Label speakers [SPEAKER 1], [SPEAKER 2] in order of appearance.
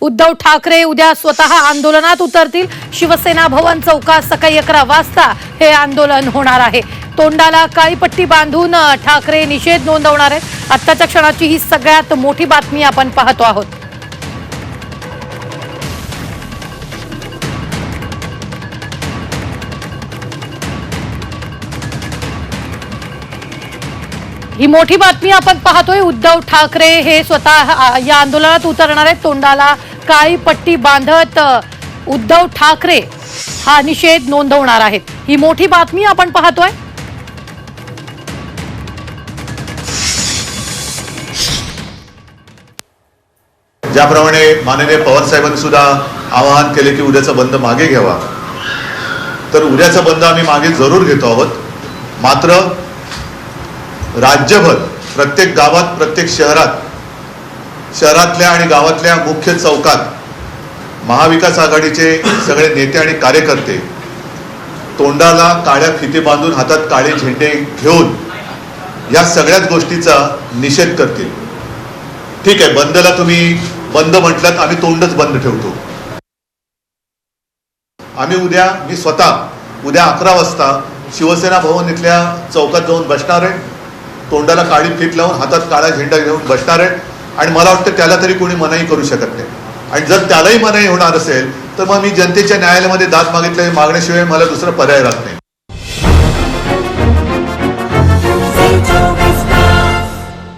[SPEAKER 1] उद्धव ठाकरे उद्या स्वतः आंदोलनात उतरतील. शिवसेना भवन चौकात सकाळी अकरा वाजता हे आंदोलन होणार आहे. तोंडाला काळीपट्टी बांधून ठाकरे निषेध नोंदवणार आहेत. आत्ताच्या क्षणाची ही सगळ्यात मोठी बातमी आपण पाहतो आहोत. ही मोठी बातमी आपण पाहतोय. उद्धव ठाकरे हे स्वतः या आंदोलनात उतरणार आहेत. तोंडाला काळी पट्टी बांधत उद्धव ठाकरे हा निषेध नोंदवणार आहेत. ही मोठी बातमी आपण पाहतोय.
[SPEAKER 2] ज्याप्रमाणे माननीय पवार साहेबांनी सुद्धा आवाहन केले की उद्याचा बंद मागे घ्यावा. तर उद्याचा बंद आम्ही मागे जरूर घेतो आहोत. मात्र राज्यभर प्रत्येक गावात प्रत्येक शहरात शहरातल्या आणि गावातल्या मुख्य चौकात महाविकास आघाडीचे सगळे नेते आणि कार्यकर्ते तोंडाला काळ्या फिती बांधून हातात काळे झेंडे घेऊन या सगळ्याच गोष्टीचा निषेध करतील. ठीक आहे बंदला तुम्ही बंद म्हटलात आम्ही तोंडच बंद ठेवतो. आम्ही उद्या मी स्वतः उद्या अकरा वाजता शिवसेना भवन इथल्या चौकात जाऊन बसणार आहे. तोंडाला काळी फीत लावून हातात काळा झेंडा घेऊन बसणार आहे आणि मला वाटतं त्याला तरी कोणी मनाई करू शकत नाही. आणि जर त्यालाही मनाई होणार असेल तर मग मी जनतेच्या न्यायालयामध्ये दाद मागितले मागण्याशिवाय मला दुसरा पर्याय राहत नाही.